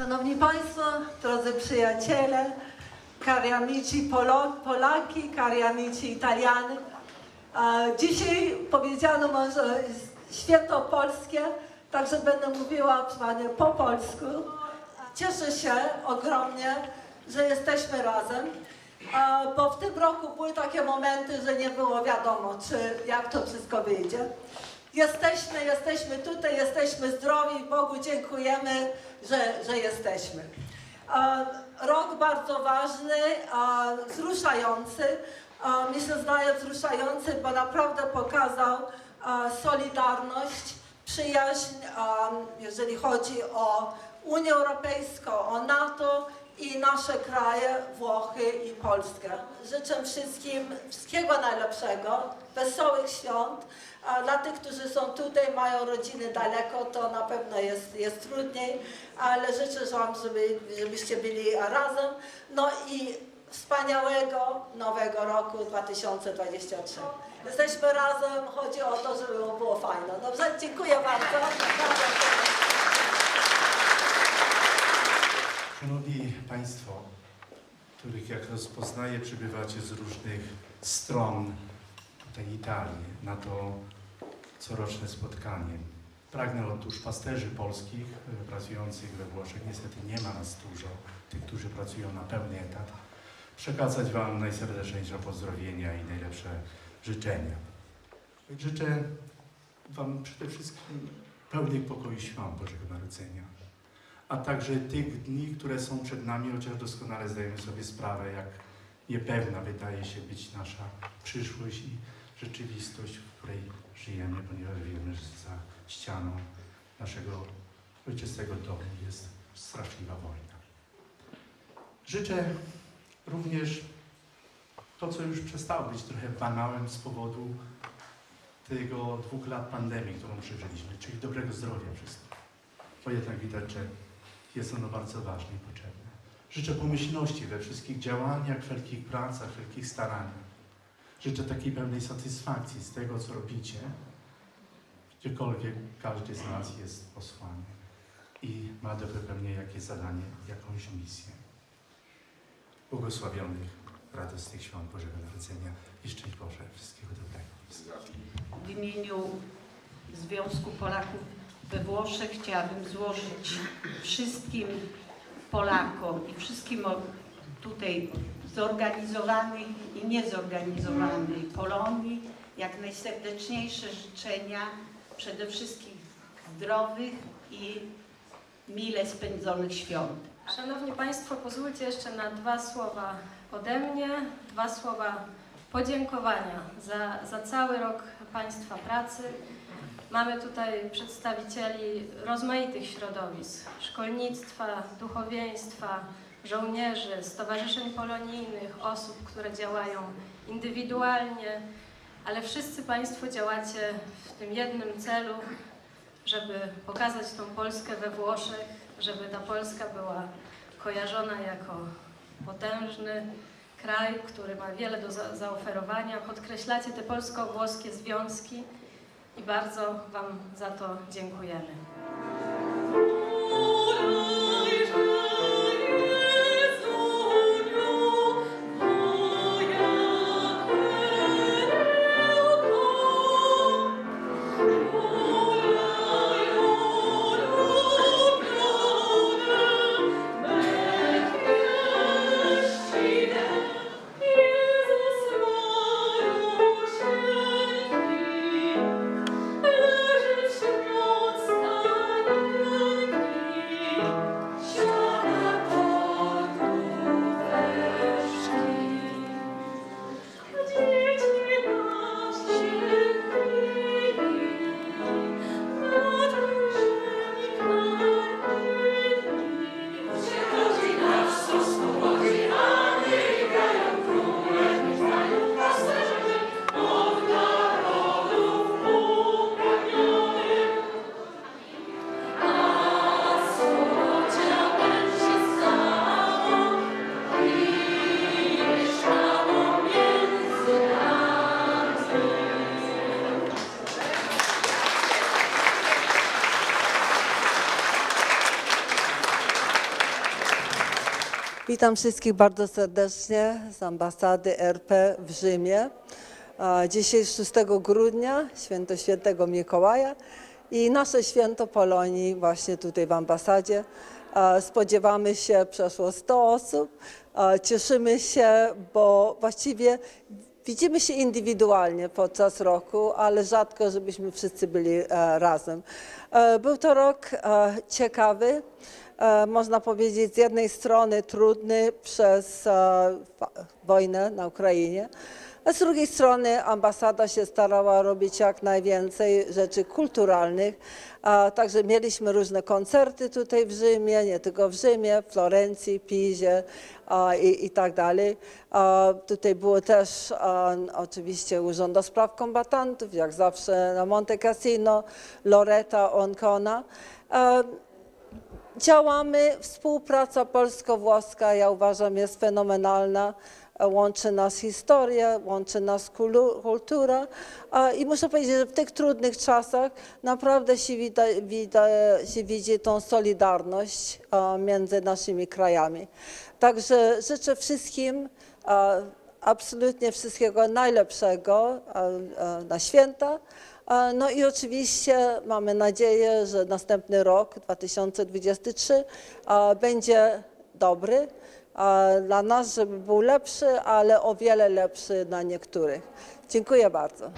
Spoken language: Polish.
Szanowni Państwo, drodzy przyjaciele, cari amici Polo, Polaki, cari amici Italiany. Dzisiaj powiedziano może świętopolskie, także będę mówiła Panie po polsku. Cieszę się ogromnie, że jesteśmy razem, bo w tym roku były takie momenty, że nie było wiadomo, czy jak to wszystko wyjdzie. Jesteśmy, jesteśmy tutaj, jesteśmy zdrowi, Bogu dziękujemy, że, że jesteśmy. E, Rok bardzo ważny, e, wzruszający. E, Mi się zdaje wzruszający, bo naprawdę pokazał solidarność, przyjaźń, jeżeli chodzi o Unię Europejską, o NATO i nasze kraje, Włochy i Polskę. Życzę wszystkim wszystkiego najlepszego, wesołych świąt. A dla tych, którzy są tutaj, mają rodziny daleko, to na pewno jest, jest trudniej, ale życzę Wam, żeby, żebyście byli razem. No i wspaniałego nowego roku 2023. Jesteśmy razem, chodzi o to, żeby było fajno. Dobrze, dziękuję bardzo. Szanowni Państwo, których jak rozpoznaję przybywacie z różnych stron tej Italii na to coroczne spotkanie. Pragnę otóż pasterzy polskich e, pracujących we Włoszech, niestety nie ma nas dużo, tych, którzy pracują na pełny etat, przekazać Wam najserdeczniejsze pozdrowienia i najlepsze życzenia. Życzę Wam przede wszystkim pełnych pokoju świąt Bożego Narodzenia a także tych dni, które są przed nami, chociaż doskonale zdajemy sobie sprawę, jak niepewna wydaje się być nasza przyszłość i rzeczywistość, w której żyjemy, ponieważ wiemy, że za ścianą naszego ojczystego domu jest straszliwa wojna. Życzę również to, co już przestało być trochę banałem z powodu tego dwóch lat pandemii, którą przeżyliśmy, czyli dobrego zdrowia wszystkim. Bo jednak widać, że jest ono bardzo ważne i potrzebne. Życzę pomyślności we wszystkich działaniach, wszelkich pracach, wszelkich staraniach. Życzę takiej pełnej satysfakcji z tego, co robicie, gdziekolwiek każdy z nas jest posłany i ma do wypełnienia jakieś zadanie, jakąś misję. Błogosławionych, radosnych świąt Bożego Narodzenia i szczęść Boże. Wszystkiego dobrego. W imieniu Związku Polaków we Włoszech chciałabym złożyć wszystkim Polakom i wszystkim tutaj zorganizowanej i niezorganizowanej Polonii jak najserdeczniejsze życzenia, przede wszystkim zdrowych i mile spędzonych świąt. Szanowni Państwo, pozwólcie jeszcze na dwa słowa ode mnie, dwa słowa podziękowania za, za cały rok Państwa pracy. Mamy tutaj przedstawicieli rozmaitych środowisk, szkolnictwa, duchowieństwa, żołnierzy, stowarzyszeń polonijnych, osób, które działają indywidualnie, ale wszyscy Państwo działacie w tym jednym celu, żeby pokazać tą Polskę we Włoszech, żeby ta Polska była kojarzona jako potężny kraj, który ma wiele do za zaoferowania. Podkreślacie te polsko-włoskie związki i bardzo Wam za to dziękujemy. Witam wszystkich bardzo serdecznie z ambasady RP w Rzymie. Dzisiaj 6 grudnia, święto świętego Mikołaja i nasze święto Polonii właśnie tutaj w ambasadzie. Spodziewamy się przeszło 100 osób. Cieszymy się, bo właściwie widzimy się indywidualnie podczas roku, ale rzadko, żebyśmy wszyscy byli e, razem. E, Był to rok e, ciekawy można powiedzieć, z jednej strony trudny przez wojnę na Ukrainie, a z drugiej strony ambasada się starała robić jak najwięcej rzeczy kulturalnych. A, także mieliśmy różne koncerty tutaj w Rzymie, nie tylko w Rzymie, w Florencji, Pizie a, i, i tak dalej. A, tutaj było też a, oczywiście Urząd do Spraw Kombatantów, jak zawsze na Monte Cassino, Loretta Oncona. A, Działamy, współpraca polsko-włoska, ja uważam, jest fenomenalna. E, Łączy nas historia, łączy nas kultura i muszę powiedzieć, że w tych trudnych czasach naprawdę się, wida, wida, się widzi tą solidarność a, między naszymi krajami. Także życzę wszystkim a, absolutnie wszystkiego najlepszego na święta. E, No i oczywiście mamy nadzieję, że następny rok, 2023, e, będzie dobry e, dla nas, żeby był lepszy, ale o wiele lepszy dla niektórych. Dziękuję bardzo.